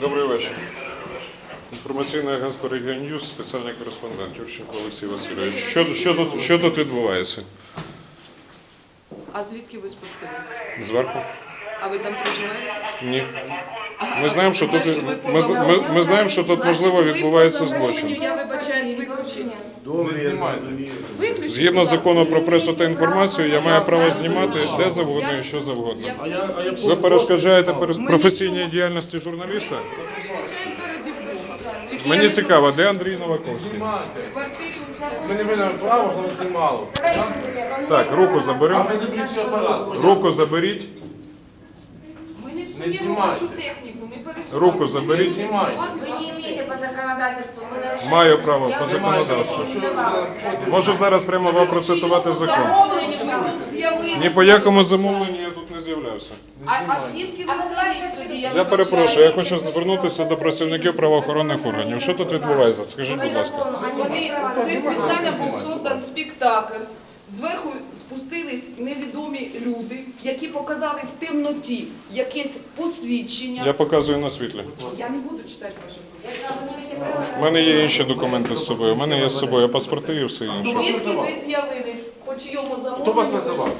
Добрий вечір. Інформаційне агентство Регіон Ньюз, спеціальний кореспондент Юрченко Олексій Васильович. Що, що, тут, що тут відбувається? А звідки ви спустилися? Зверху? А ви там проживаєте? Ні. Ми знаємо, що тут ми, з- ми, ми знаємо, що тут можливо відбувається злочин. Я вибачаюсь, виключіть. Добре, я розумію. Виключіть. Згідно закону про пресу та інформацію, я маю право знімати де завгодно і що завгодно. А я- а я Ви перешкоджаєте пер- професійній діяльності журналіста? Тільки я Мені не цікаво, де Андрій Новаковський? Знімайте. В квартирі у себе. Ми не маємо права, щоб ви знімали. Так, руку А заберемо. ви заберіть свій апарат. Руку заберіть. Не знімайте. вашу техніку, не переживайте. Руку заберіть. Не Знімайте. Вы не имеете по законодательству, вы нарушаете. Маю право по законодавству. Можу зараз прямо вам процитувати закон. Замовлення ви тут з'явилися. Ні по якому замовленню я тут не з'являвся. А, а звідки ви взялись тоді? Я, перепрошую, я хочу звернутися до працівників правоохоронних органів. Що тут відбувається? Скажіть, будь ласка. Вони, це спеціально був создан спектакль. Зверху спустились невідомі люди, які показали в темноті якесь посвідчення. Я показую на світлі. Я не буду читати ваше посвідчення. У мене є інші документи з собою. У мене є з собою паспорти і все інше. Звідки ви з'явились? По чийому Хто вас називав?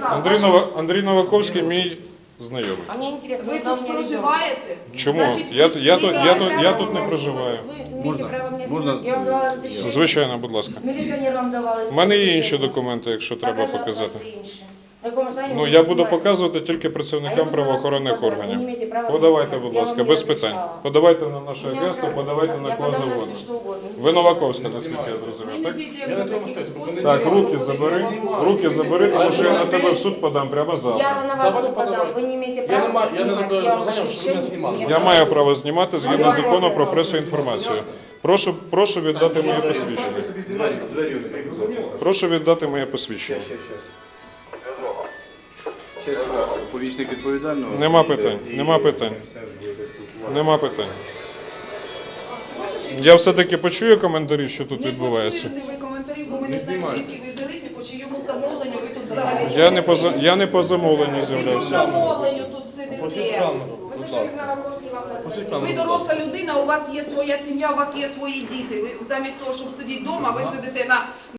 Андрій, Нова... Андрій Новаковський мій знайомий. А мені интересно, Ви у тут проживаєте? Чому? Значить, Я, я, я, тут, я, тут, я тут не проживаю. Ви Можно? право мне Можно? Я вам дала. Звичайно, будь ласка. Милиционер вам давали. У мене є інші документи, якщо треба показати. інші. Якому Ну я буду показувати тільки працівникам правоохоронних органів. Подавайте, Подавайте, будь ласка, без питань. Подавайте на наше агентство, подавайте на кого завгодно. Ви Новаковська, наскільки я Ви зрозумів, так? Так, руки забери, руки забери, тому що я на тебе в суд подам прямо Я на вас не подам, вы не Я права не маю- я не снимать. Я вам ви не Я маю право знімати згідно закону про пресу інформацію. Прошу, прошу віддати моє посвідчення. Прошу віддати моє посвідчення. Повічник відповідального. Нема питань, нема питань. Нема питань. Я все-таки почую коментарі, що тут Не відбувається. почуєте ви коментарі, бо ми не Не знаємо, звідки ви взялись і по чиєму замовленню ви тут взагалі. Я не по, за- я не по замовленню Ви по з'являвся. замовленню тут Пошіть сидите. камеру, Ви будь ласка. Ви доросла людина, у вас є своя сім'я, у вас є свої діти. Ви замість того, щоб сидіти вдома, ви сидите на